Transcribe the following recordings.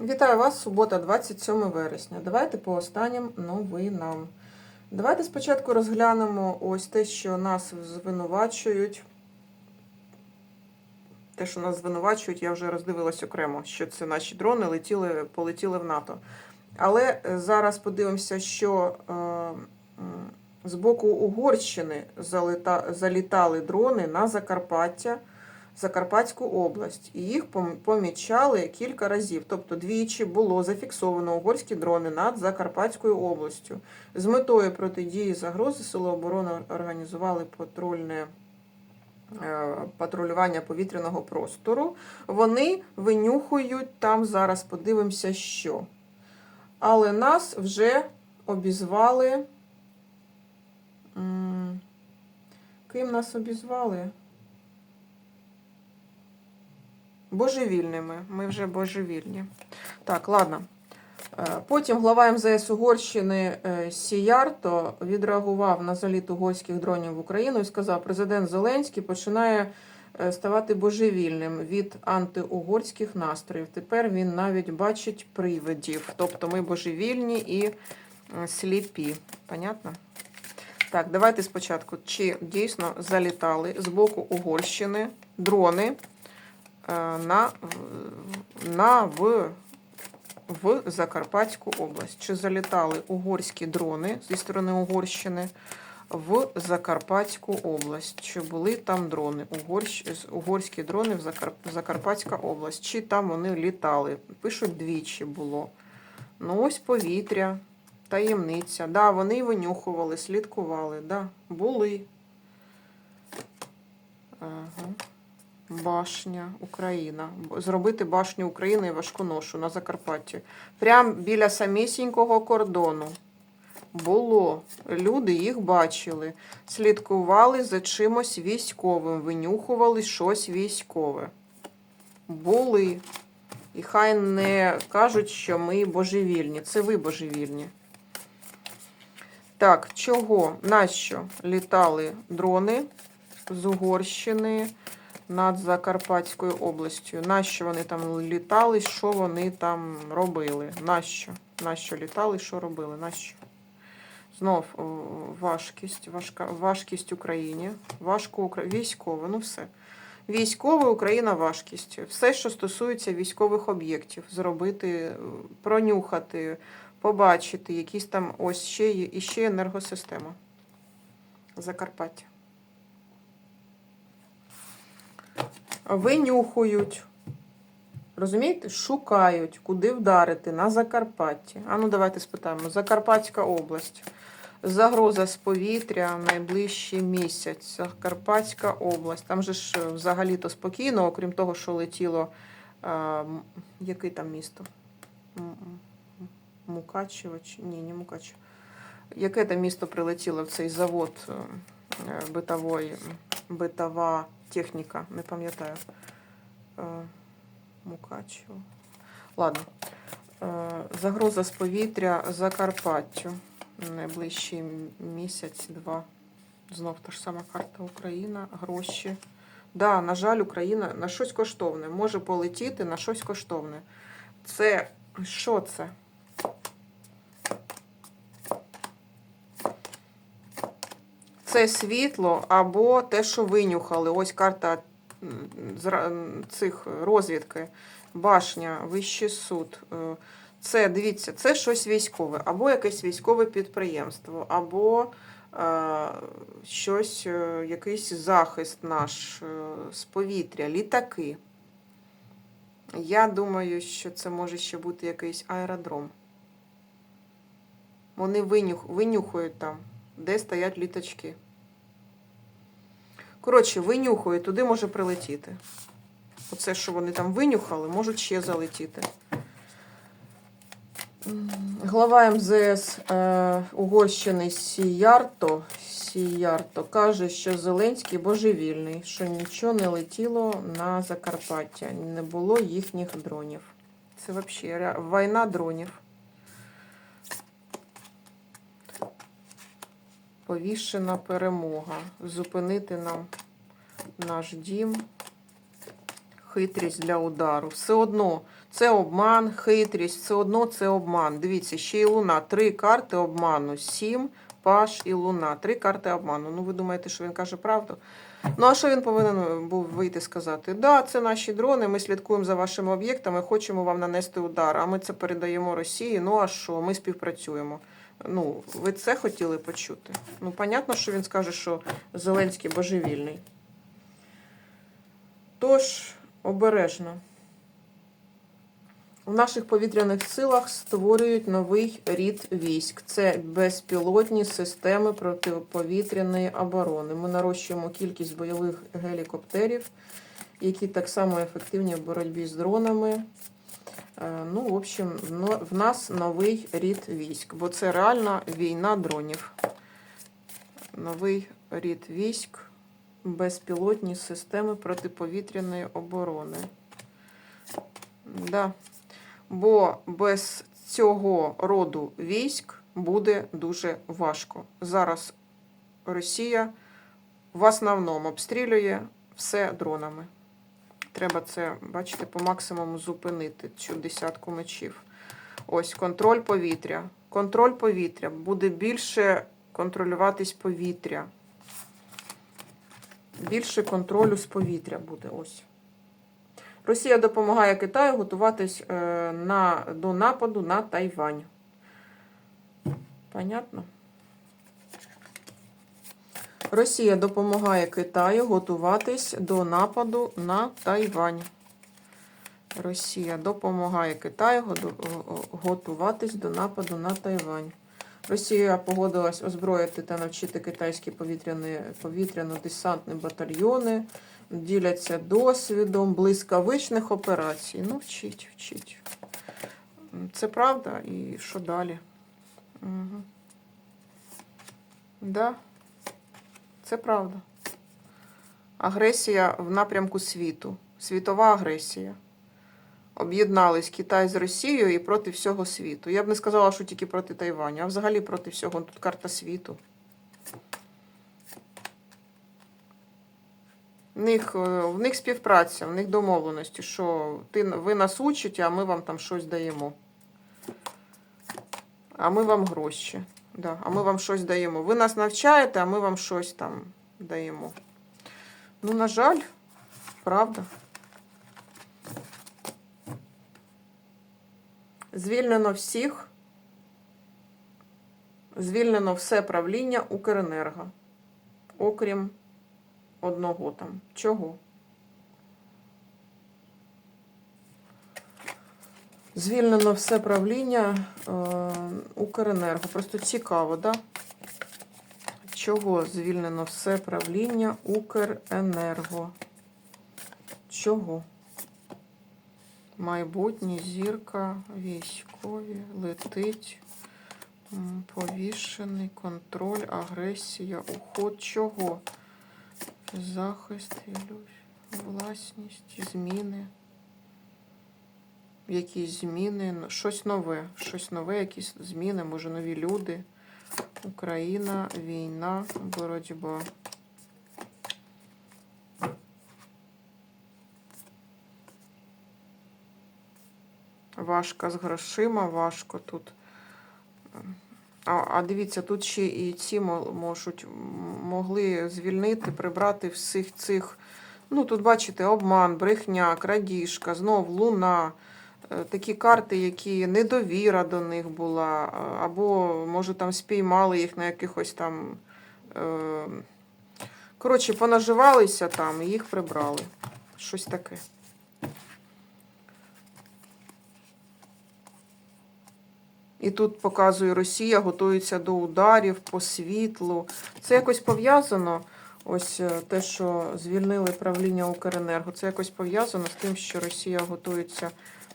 Вітаю вас, субота, 27 вересня. Давайте по останнім новинам. Давайте спочатку розглянемо ось те, що нас звинувачують. Те, що нас звинувачують, я вже роздивилась окремо, що це наші дрони летіли, полетіли в НАТО. Але е, зараз подивимося, що е, з боку Угорщини залета, залітали дрони на Закарпаття. Закарпатську область, і їх помічали кілька разів. Тобто двічі було зафіксовано угорські дрони над Закарпатською областю. З метою протидії загрози Сили оборони організували патрульне е, патрулювання повітряного простору. Вони винюхують там зараз, подивимося, що. Але нас вже обізвали. Ким нас обізвали? Божевільними. Ми вже божевільні. Так, ладно. Е, Потім глава МЗС Угорщини е, Сіярто відреагував на заліт угорських дронів в Україну і сказав, президент Зеленський починає е, ставати божевільним від антиугорських настроїв. Тепер він навіть бачить привидів. Тобто ми божевільні і сліпі. Понятно? Так, давайте спочатку. Чи дійсно залітали з боку Угорщини дрони на, на в, в Закарпатську область. Чи залітали угорські дрони зі сторони Угорщини в Закарпатську область? Чи були там дрони? Угорщ, угорські дрони в Закар, Закарпатська область? Чи там вони літали? Пишуть двічі було. Ну, ось повітря, таємниця. Да, вони винюхували, слідкували. Да, були. Ага. Башня Україна. Зробити башню України і важконошу на Закарпатті. Прямо біля самісінького кордону. Було. Люди їх бачили. Слідкували за чимось військовим, винюхували щось військове. Були. І хай не кажуть, що ми божевільні. Це ви божевільні. Так, чого? Нащо літали дрони з Угорщини над Закарпатською областю? Нащо вони там літали? Що вони там робили? Нащо? Нащо літали? Що робили? Нащо? Знов важкість, важка, важкість Україні, важко військове, ну все. Військове Україна важкість. Все, що стосується військових об'єктів, зробити, е, пронюхати, побачити, якісь там ось ще є, і ще енергосистема. Закарпаття. Винюхують. Розумієте? Шукають, куди вдарити на Закарпатті. А ну давайте спитаємо. Закарпатська область. Загроза з повітря найближчий місяць. Закарпатська область. Там же ж взагалі-то спокійно, окрім того, що летіло. м- яке там місто? М- м- Мукачево? Ні, не Мукачево. Яке там місто прилетіло в цей завод е, битової, битова техніка, не пам'ятаю. Е, Мукачево. Ладно. Е, Загроза з повітря Закарпаттю. Найближчий місяць-два. Знов та ж сама карта Україна, гроші. Да, на жаль, Україна на щось коштовне. Може полетіти на щось коштовне. Це що це? Це світло або те, що винюхали. Ось карта цих розвідки. Башня, Вищий суд. Е, Це, дивіться, це щось військове, або якесь військове підприємство, або е, щось, е, якийсь захист наш е, з повітря, літаки. Я думаю, що це може ще бути якийсь аеродром. Вони винюх, винюхують там, де стоять літачки. Коротше, винюхують, туди може прилетіти. Оце, що вони там винюхали, можуть ще залетіти. Глава МЗС е, Угорщини Сіярто, Сіярто каже, що Зеленський божевільний, що нічого не летіло на Закарпаття, не було їхніх дронів. Це взагалі війна дронів. Повішена перемога. Зупинити нам наш дім. хитрість для удару. Все одно це обман, хитрість, все одно це обман. Дивіться, ще й луна. Три карти обману. Сім, паш і луна. Три карти обману. Ну, ви думаєте, що він каже правду? Ну, а що він повинен був вийти сказати? Да, це наші дрони, ми слідкуємо за вашими об'єктами, хочемо вам нанести удар, а ми це передаємо Росії. Ну а що? Ми співпрацюємо. Ну, ви це хотіли почути? Ну, понятно, що він скаже, що Зеленський божевільний. Тож, обережно. У наших повітряних силах створюють новий рід військ. Це безпілотні системи протиповітряної оборони. Ми нарощуємо кількість бойових гелікоптерів, які так само ефективні в боротьбі з дронами. Е, Ну, в общем, в нас новий рід військ, бо це реальна війна дронів. Новий рід військ, безпілотні системи протиповітряної оборони. Да. Бо без цього роду військ буде дуже важко. Зараз Росія в основному обстрілює все дронами. Треба це, бачите, по максимуму зупинити цю десятку мечів. Ось контроль повітря. Контроль повітря буде більше контролюватись повітря. Більше контролю з повітря буде. Ось. Росія допомагає Китаю готуватись е, на, до нападу на Тайвань. Понятно? Росія допомагає Китаю готуватись до нападу на Тайвань. Росія допомагає Китаю готуватись до нападу на Тайвань. Росія погодилась озброїти та навчити китайські повітряно-десантні батальйони, діляться досвідом блискавичних операцій. Ну, вчіть, вчіть. Це правда, і що далі? Угу. Да. Це правда. Агресія в напрямку світу. Світова агресія. Об'єднались Китай з Росією і проти всього світу. Я б не сказала, що тільки проти Тайваню, а взагалі проти всього. Тут карта світу. В них, е, в них співпраця, в них домовленості, що ти, ви нас учите, а ми вам там щось даємо. А ми вам гроші. Да, а ми вам щось даємо. Ви нас навчаєте, а ми вам щось там даємо. Ну, на жаль, правда. Звільнено всіх. Звільнено все правління Укренерго. Окрім одного там. Чого? Звільнено все правління е, Укренерго. Просто цікаво, да? Чого звільнено все правління Укренерго? Чого? Майбутнє зірка, військові, летить, повішений, контроль, агресія, уход. Чого? Захист, власність, зміни. Якісь зміни, щось нове, щось нове, якісь зміни, може нові люди. Україна, війна, боротьба. Важко з грошима, важко тут. А, а дивіться, тут ще і ці можуть, могли звільнити, прибрати всіх цих. Ну, тут бачите, обман, брехня, крадіжка, знов луна. Е, Такі карти, які недовіра до них була, або, може, там спіймали їх на якихось там. Е... Коротше, понаживалися там і їх прибрали. Щось таке. І тут показує Росія, готується до ударів по світлу. Це якось пов'язано. Ось е, те, що звільнили правління Укренерго. Це якось пов'язано з тим, що Росія готується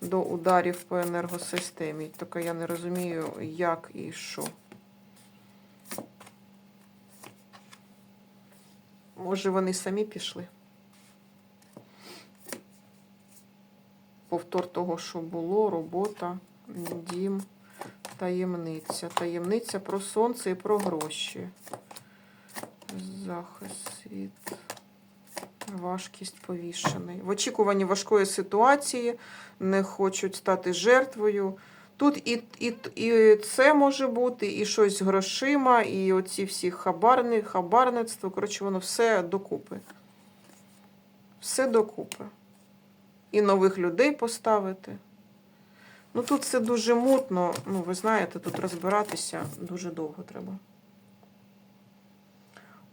до ударів по енергосистемі. Тільки я не розумію, як і що. Може, вони самі пішли? Повтор того, що було, робота, дім. Таємниця. Таємниця про сонце і про гроші. Захист світ. Важкість повішений. В очікуванні важкої ситуації не хочуть стати жертвою. Тут і, і, і це може бути, і щось грошима, і оці всі хабарни, хабарництво. Коротше, воно все докупи. Все докупи. І нових людей поставити. Ну тут все дуже мутно. Ну, ви знаєте, тут розбиратися дуже довго треба.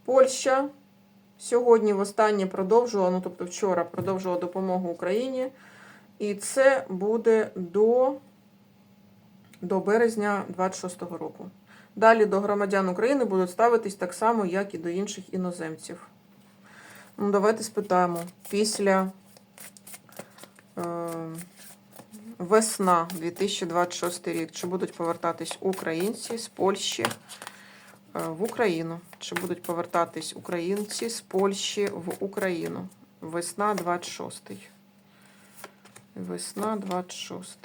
Польща сьогодні востаннє продовжувала, ну тобто вчора продовжувала допомогу Україні. І це буде до, до березня 26-го року. Далі до громадян України будуть ставитись так само, як і до інших іноземців. Ну, давайте спитаємо. Після е, весна 2026 рік, чи будуть повертатись українці з Польщі в Україну? Чи будуть повертатись українці з Польщі в Україну? Весна 26. Весна 26.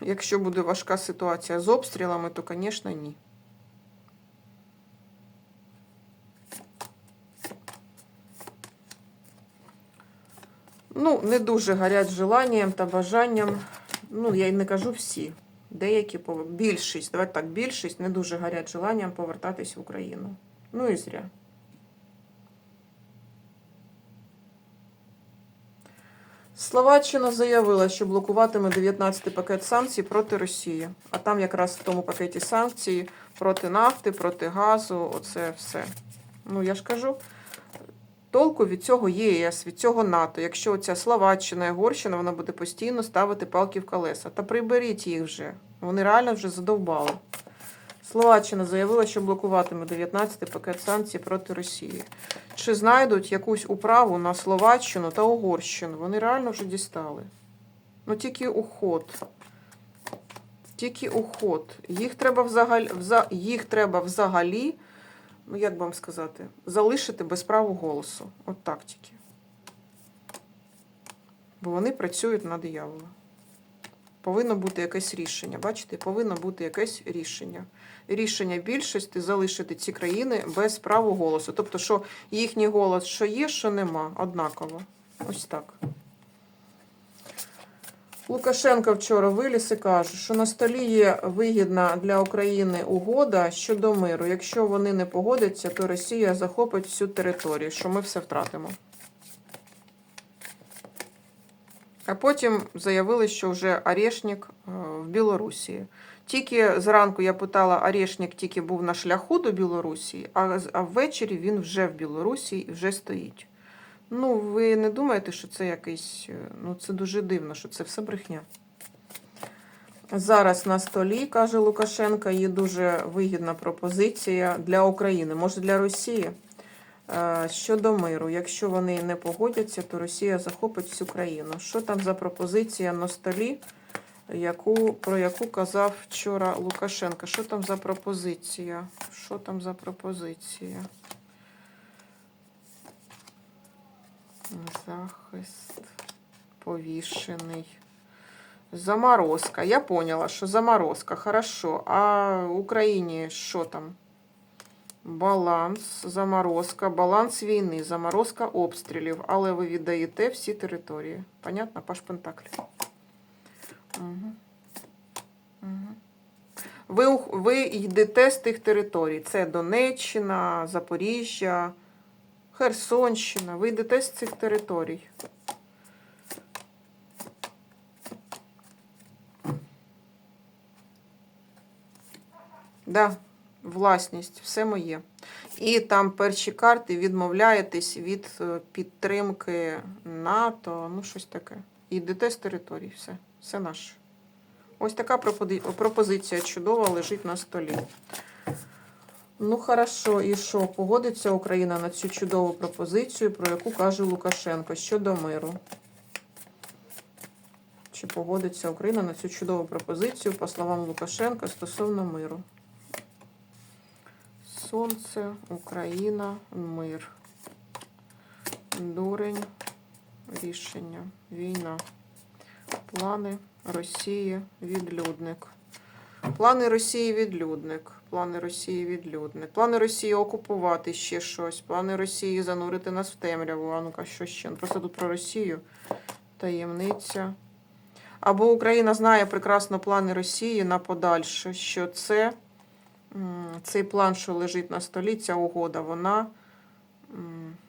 Якщо буде важка ситуація з обстрілами, то, звісно, ні. Ну, не дуже гарять желанням та бажанням. Ну, я й не кажу всі. Деякі більшість, давайте так, більшість не дуже гарять желанням повертатись в Україну. Ну і зря. Словаччина заявила, що блокуватиме 19-й пакет санкцій проти Росії. А там якраз в тому пакеті санкцій проти нафти, проти газу, оце все. Ну, я ж кажу, толку від цього ЄС, від цього НАТО. Якщо оця Словаччина і вона буде постійно ставити палки в колеса. Та приберіть їх вже. Вони реально вже задовбали. Словаччина заявила, що блокуватиме 19-й пакет санкцій проти Росії. Чи знайдуть якусь управу на Словаччину та Угорщину? Вони реально вже дістали. Ну тільки уход. Тільки уход. Їх треба взагалі, вза, їх треба взагалі, як вам сказати, залишити без права голосу. От так тільки. Бо вони працюють на диявола. Повинно бути якесь рішення. Бачите, повинно бути якесь рішення. Рішення більшості залишити ці країни без права голосу. Тобто, що їхній голос що є, що нема, однаково. Ось так. Лукашенко вчора виліз і каже, що на столі є вигідна для України угода щодо миру. Якщо вони не погодяться, то Росія захопить всю територію, що ми все втратимо. А потім заявили, що вже Орешник е, в Білорусі. Тільки зранку я питала, Орешник тільки був на шляху до Білорусі, а ввечері він вже в Білорусі і вже стоїть. Ну, ви не думаєте, що це якийсь. е, Ну, це дуже дивно, що це все брехня. Зараз на столі, каже Лукашенко, є дуже вигідна пропозиція для України, може для Росії. Е, Щодо миру, якщо вони не погодяться, то Росія захопить всю країну. Що там за пропозиція на столі, яку, про яку казав вчора Лукашенко? Що там за пропозиція? Що там за пропозиція? Захист повішений. Заморозка. Я поняла, що заморозка. Хорошо. А Україні що там? Баланс, заморозка, баланс війни, заморозка обстрілів. Але ви віддаєте всі території. Понятно? Паш Пентаклі. Угу. Угу. Ви, ви йдете з тих територій. Це Донеччина, Запоріжжя, Херсонщина. Ви йдете з цих територій. Да, власність, все моє. І там перші карти відмовляєтесь від е, підтримки НАТО, ну щось таке. Йдете з території, все. Все наше. Ось така пропозиція чудова лежить на столі. Ну, хорошо, і що? Погодиться Україна на цю чудову пропозицію, про яку каже Лукашенко щодо миру. Чи погодиться Україна на цю чудову пропозицію, по словам Лукашенка, стосовно миру? Сонце, Україна, мир. Дурень, рішення, війна. Плани Росії, відлюдник. Плани Росії, відлюдник. Плани Росії відлюдник. Плани Росії окупувати ще щось. Плани Росії занурити нас в темряву. А ну-ка, що ще? Ну, Просто тут про Росію. Таємниця. Або Україна знає прекрасно плани Росії на подальше, що це цей план, що лежить на столі, ця угода, вона,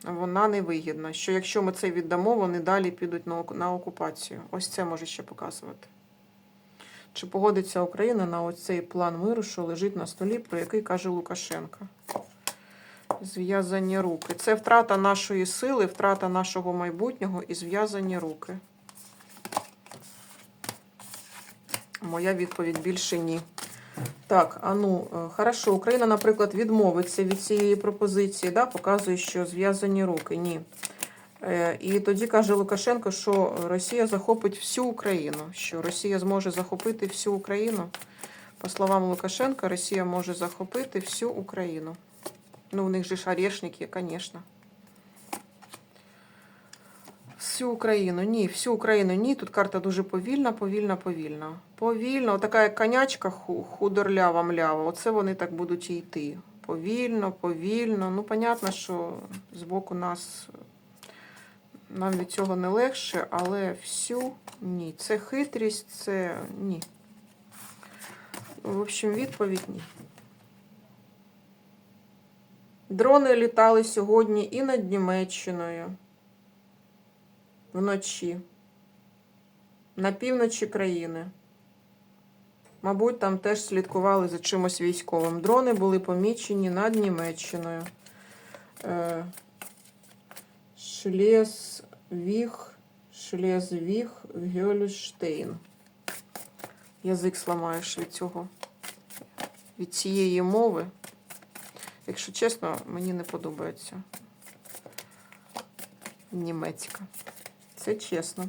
вона невигідна. Що якщо ми це віддамо, вони далі підуть на окупацію. Ось це може ще показувати. Чи погодиться Україна на ось цей план миру, що лежить на столі, про який каже Лукашенко? Зв'язані руки. Це втрата нашої сили, втрата нашого майбутнього і зв'язані руки. Моя відповідь більше ні. Так, а ну, е, хорошо, Україна, наприклад, відмовиться від цієї пропозиції, да, показує, що зв'язані руки. Ні. Е, І тоді каже Лукашенко, що Росія захопить всю Україну, що Росія зможе захопити всю Україну. По словам Лукашенка, Росія може захопити всю Україну. Ну, у них же ж орешники, звісно. Всю Україну, ні, всю Україну, ні. Тут карта дуже повільна, повільна, повільна. Повільно, така як конячка худорлява млява. Оце вони так будуть і йти. Повільно, повільно. Ну, понятно, що з боку нас нам від цього не легше, але всю ні. Це хитрість, це ні. В общем, відповідь ні. Дрони літали сьогодні і над Німеччиною вночі. На півночі країни. Мабуть, там теж слідкували за чимось військовим. Дрони були помічені над Німеччиною. Е, Шлезвіг, Шлезвіг, Гьольштейн. Язик сламаєш від цього. Від цієї мови. Якщо чесно, мені не подобається. Німецька. Це чесно.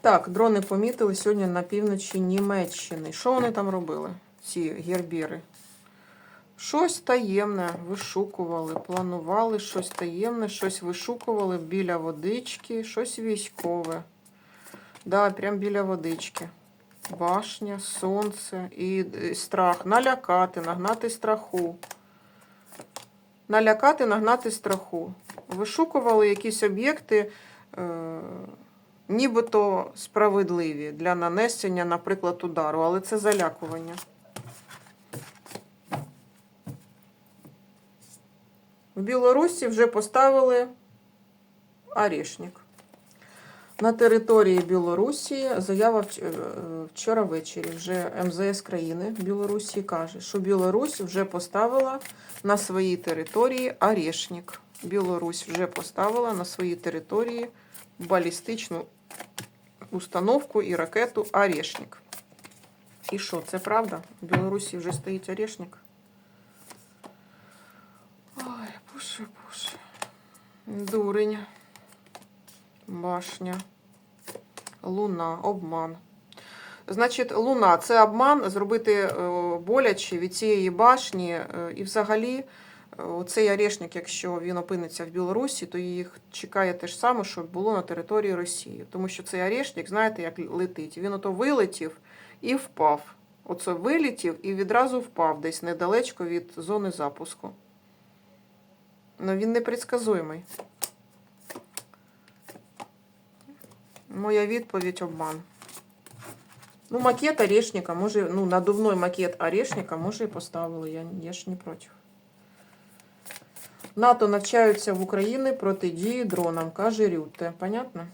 Так, дрони помітили сьогодні на півночі Німеччини. Що вони там робили, ці гербіри? Щось таємне вишукували, планували щось таємне, щось вишукували біля водички, щось військове. Да, прям біля водички. Башня, сонце і страх. Налякати, нагнати страху. Налякати, нагнати страху. Вишукували якісь об'єкти, е, нібито справедливі для нанесення, наприклад, удару, але це залякування. В Білорусі вже поставили орешник. На території Білорусі заява е, вчора ввечері вже МЗС країни Білорусі каже, що Білорусь вже поставила на своїй території орешник. Білорусь вже поставила на своїй території балістичну установку і ракету орешник. І що, це правда? В Білорусі вже стоїть орешник? Дурень. Башня. Луна, обман. Значить, луна це обман зробити е, боляче від цієї башні. е, І взагалі, е, цей орешник, якщо він опиниться в Білорусі, то їх чекає те ж саме, що було на території Росії. Тому що цей орешник, знаєте, як летить. Він ото вилетів і впав. Оце вилетів і відразу впав десь недалечко від зони запуску. Ну він непредсказуємий. Моя відповідь обман. Ну, макет орешника, може, ну, надувной макет орешника, може, і поставили. Я, я ж не проти. НАТО навчаються в Україні протидії дронам, каже Рютте. Понятно?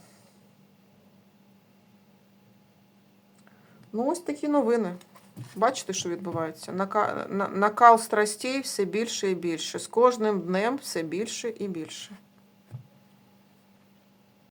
Ну, ось такі новини. Бачите, що відбувається? Нака- на- Накал страстей все більше і більше. З кожним днем все більше і більше.